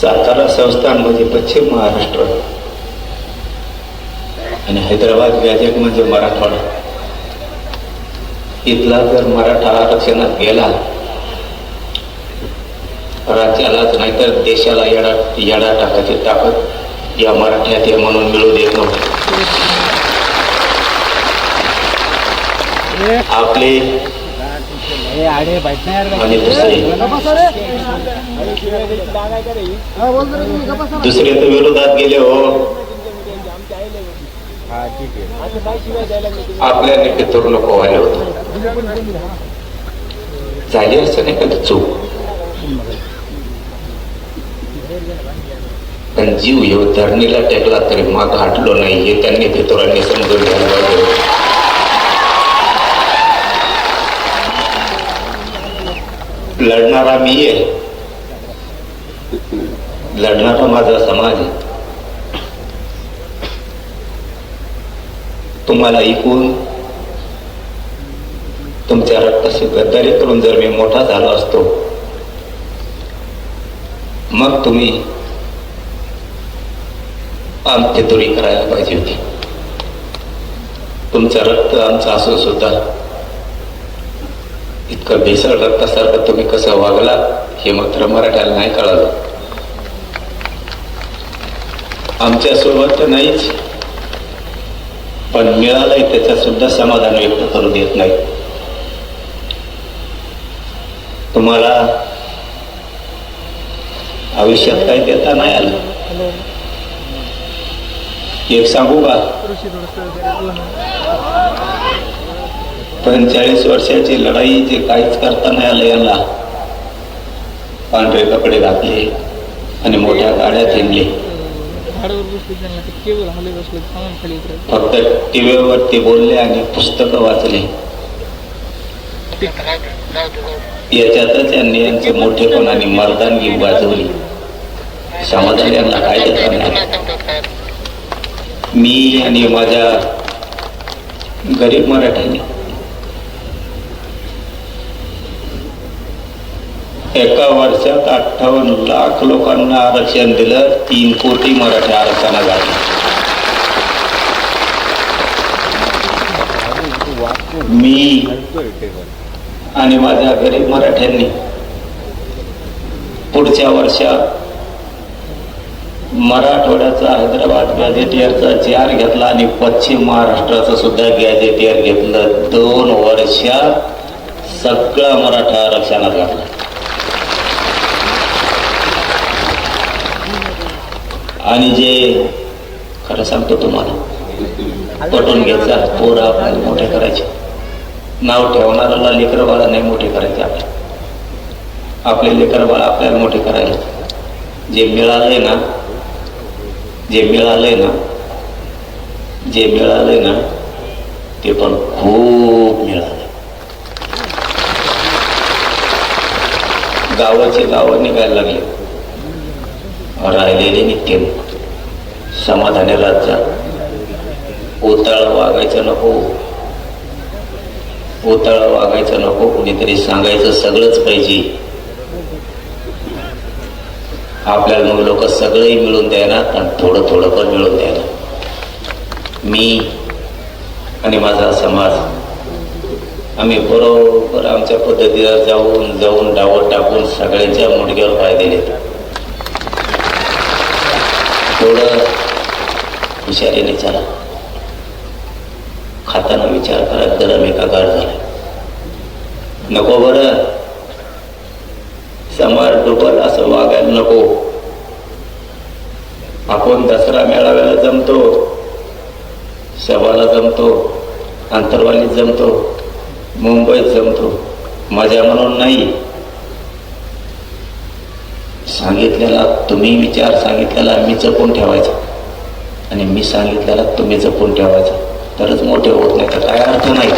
सातारा संस्थान म्हणजे पश्चिम महाराष्ट्र आणि हैदराबाद व्याजक म्हणजे मराठवाडा. इथला जर मराठा आरक्षणात गेला राज्यालाच नाहीतर देशाला येडा येडा टाकायची ताकद या मराठ्यात आहे म्हणून मिळू देत नव्हतं. आपले आडे बैठणार आणि दुसरे. दुसरे तर विरोधात गेले हो. हा ठीक आहे. आपल्या नेते तरुण नको व्हायला होतं. झाली असं नाही कधी चूक. पण जीव येऊ धरणीला टेकला तरी माग हटलो नाही हे त्यांनी पितुरांनी समजून घ्यायला मी आहे लढणारा माझा समाज आहे. तुम्हाला ऐकून तुमच्या रक्ताशी गद्दारी करून जर मी मोठा झालो असतो मग तुम्ही आमची दुरी करायला पाहिजे होती. तुमचं रक्त आमचं असून सुद्धा इतकं भेसळ रक्तासारखं कसा वागला हे मात्र मराठ्याला नाही कळालं. आमच्यासोबत तर नाहीच पण मिळालंय त्याच्यात सुद्धा समाधान व्यक्त करू देत नाही. तुम्हाला आयुष्यात काही देता नाही आलं? एक सांगू का? पंचेचाळीस वर्षाची लढाई जे काहीच करता नाही आलं याला पांढरे कपडे घातले आणि मोठ्या गाड्या उतरत फक्त टीव्हीवरती बोलले आणि पुस्तकं वाचले. याच्यातच यांनी यांचं मोठेपण आणि मर्दानगी वाजवली. समाधान यांना मी आणि माझ्या गरीब मराठ्याने एका वर्षात अठ्ठावन्न लाख लोकांना आरक्षण दिलं तीन कोटी मराठी आरक्षणा झाली मी आणि माझ्या गरीब मराठ्यांनी पुढच्या वर्षात मराठवाड्याचा हैदराबाद गॅझेटियरचा जार घेतला आणि पश्चिम महाराष्ट्राचं सुद्धा गॅझेटियर घेतलं. दोन वर्षात सगळा मराठा आरक्षणात घातला. आणि जे खरं सांगतो तुम्हाला पटून घ्यायचा पोरं आपल्याला मोठे करायचे. नाव ठेवणाऱ्याला लेकर बाळा नाही मोठे करायचे आपले आपले लेकर बाळा आपल्याला मोठे करायचे जे मिळालंय ना जे मिळालंय ना जे मिळालंय ना ते पण खूप मिळालंय. गावाचे गावं निघायला लागले. राहिलेले नित्य समाधानी राज्य. उताळ वागायचं नको. ओताळ वागायचं नको. कुणीतरी सांगायचं सगळंच पाहिजे. आपल्याला मग लोक सगळंही मिळून द्यायला आणि थोडं थोडं पण मिळून द्यायला मी आणि माझा समाज आम्ही बरोबर आमच्या पद्धतीवर जाऊन जाऊन डावं टाकून सगळ्यांच्या मुडक्यावर पाय दिलेत. थोडं हुशारीने चला. खाताना विचार करा गरम एका झाला. नको बरं. समार डुबल असं वागायला नको. आपण दसरा मेळाव्याला जमतो सभाला जमतो अंतरवालीत जमतो मुंबईत जमतो. माझ्या म्हणून नाही. सांगितलेला तुम्ही विचार सांगितलेला मी जपून ठेवायचा. आणि मी सांगितलेला तुम्ही जपून ठेवायचा. तरच मोठे होत नाही तर काय अर्थ नाही.